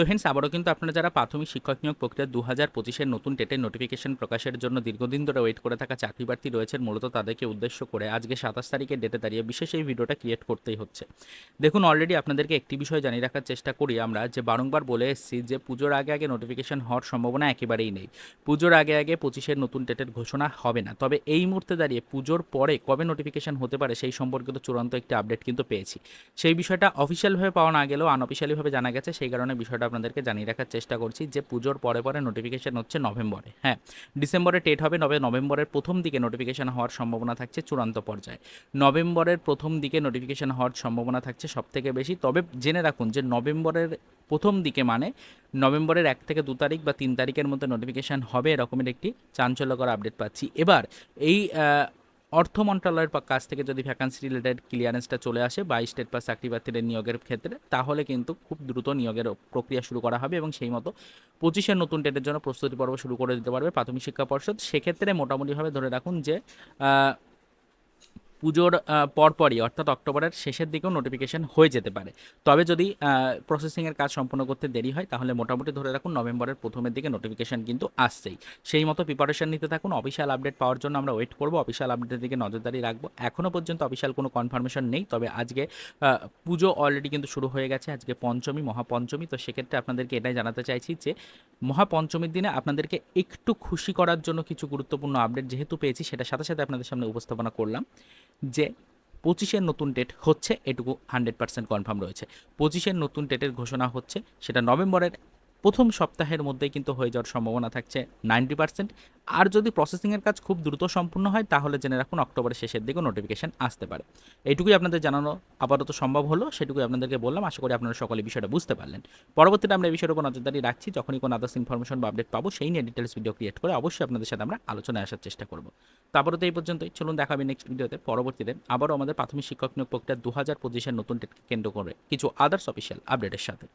তো ফ্রেন্ডস আবারও কিন্তু আপনারা যারা প্রাথমিক শিক্ষক নিয়োগ প্রক্রিয়া দু হাজার পঁচিশের নতুন টেটের নোটিফিকেশন প্রকাশের জন্য দীর্ঘদিন ধরে ওয়েট করে থাকা চাকরি প্রার্থী রয়েছেন, মূলত তাদেরকে উদ্দেশ্য করে আজকে সাতাশ তারিখের ডেটে দাঁড়িয়ে বিশেষ এই ভিডিওটা ক্রিয়েট করতেই হচ্ছে। দেখুন অলরেডি আপনাদেরকে একটি বিষয় জানিয়ে রাখার চেষ্টা করি আমরা, যে বারংবার বলে এসেছি যে পুজোর আগে আগে নোটিফিকেশন হওয়ার সম্ভাবনা একেবারেই নেই। পুজোর আগে আগে পঁচিশের নতুন টেটের ঘোষণা হবে না। তবে এই মুহূর্তে দাঁড়িয়ে পুজোর পরে কবে নোটিফিকেশন হতে পারে সেই সম্পর্কিত চূড়ান্ত একটি আপডেট কিন্তু পেয়েছি। সেই বিষয়টা অফিসিয়ালভাবে পাওয়া না গেলেও আনঅফিসিয়ালিভাবে জানা গেছে, সেই কারণে বিষয়টা আপনাদেরকে জানিয়ে রাখার চেষ্টা করছি যে পুজোর পরে পরে নোটিফিকেশান হচ্ছে নভেম্বরে। হ্যাঁ ডিসেম্বরে টেট হবে তবে নভেম্বরের প্রথম দিকে নোটিফিকেশান হওয়ার সম্ভাবনা থাকছে চূড়ান্ত পর্যায়ে। নভেম্বরের প্রথম দিকে নোটিফিকেশান হওয়ার সম্ভাবনা থাকছে সবথেকে বেশি। তবে জেনে রাখুন যে নভেম্বরের প্রথম দিকে মানে নভেম্বরের এক থেকে দু তারিখ বা তিন তারিখের মধ্যে নোটিফিকেশান হবে এরকমের একটি চাঞ্চল্যকর আপডেট পাচ্ছি। এবার এই অর্থ মন্ত্রণালয়ের কাছ থেকে যদি ভ্যাকান্সি রিলেটেড ক্লিয়ারেন্সটা চলে আসে বা স্টেট পাস চাকরি প্রার্থীদের নিয়োগের ক্ষেত্রে, তাহলে কিন্তু খুব দ্রুত নিয়োগের প্রক্রিয়া শুরু করা হবে এবং সেই মতো পঁচিশের নতুন টেটের জন্য প্রস্তুতি পর্ব শুরু করে দিতে পারবে প্রাথমিক শিক্ষা পর্ষদ। সেক্ষেত্রে মোটামুটিভাবে ধরে রাখুন যে পুজোর পরপরই, অর্থাৎ অক্টোবরের শেষের দিকেও নোটিফিকেশন হয়ে যেতে পারে। তবে যদি প্রসেসিংয়ের কাজ সম্পন্ন করতে দেরি হয়, তাহলে মোটামুটি ধরে রাখুন নভেম্বরের প্রথমের দিকে নোটিফিকেশন কিন্তু আসছেই। সেই মতো প্রিপারেশন নিতে থাকুন। অফিসিয়াল আপডেট পাওয়ার জন্য আমরা ওয়েট করব। অফিসিয়াল আপডেটের দিকে নজরদারি রাখব। এখনও পর্যন্ত অফিসিয়াল কোনো কনফার্মেশন নেই। তবে আজকে পুজো অলরেডি কিন্তু শুরু হয়ে গেছে। আজকে পঞ্চমী, মহাপঞ্চমী। তো সেক্ষেত্রে আপনাদেরকে এটাই জানাতে চাইছি যে মহাপঞ্চমীর দিনে আপনাদেরকে একটু খুশি করার জন্য কিছু গুরুত্বপূর্ণ আপডেট যেহেতু পেয়েছি, সেটা সাথে সাথে আপনাদের সামনে উপস্থাপনা করলাম যে পঁচিশের নতুন ডেট হচ্ছে, এটুকু হান্ড্রেড পার্সেন্ট কনফার্ম রয়েছে। পঁচিশের নতুন ডেটের ঘোষণা হচ্ছে, সেটা নভেম্বরের প্রথম সপ্তাহের মধ্যেই কিন্তু হয়ে যাওয়ার সম্ভাবনা থাকছে নাইনটি পার্সেন্ট। আর যদি প্রসেসিংয়ের কাজ খুব দ্রুত সম্পূর্ণ হয়, তাহলে জেনে রাখুন অক্টোবরের শেষের দিকে নোটিফিকেশন আসতে পারে। এইটুকুই আপনাদের জানানো আপাতত সম্ভব হলো, সেটুকুই আপনাদেরকে বললাম। আশা করি আপনারা সকলে বিষয়টা বুঝতে পারলেন। পরবর্তীতে আমরা এই বিষয়ের উপর নজরদারি রাখছি। যখনই কোনো আদার্স ইনফরমেশন বা আপডেট পাবো, সেই নিয়ে ডিটেলস ভিডিও ক্রিয়েট করে অবশ্যই আপনাদের সাথে আমরা আলোচনায় আসার চেষ্টা করব। তারপরে তো এই পর্যন্তই। চলুন দেখা হবে নেক্সট ভিডিওতে পরবর্তীতে আবারও আমাদের প্রাথমিক শিক্ষক নিয়োগ প্রক্রিয়া দু হাজার পঁচিশের নতুন কেন্দ্র করে কিছু আদার্স অফিসিয়াল আপডেটের সাথে।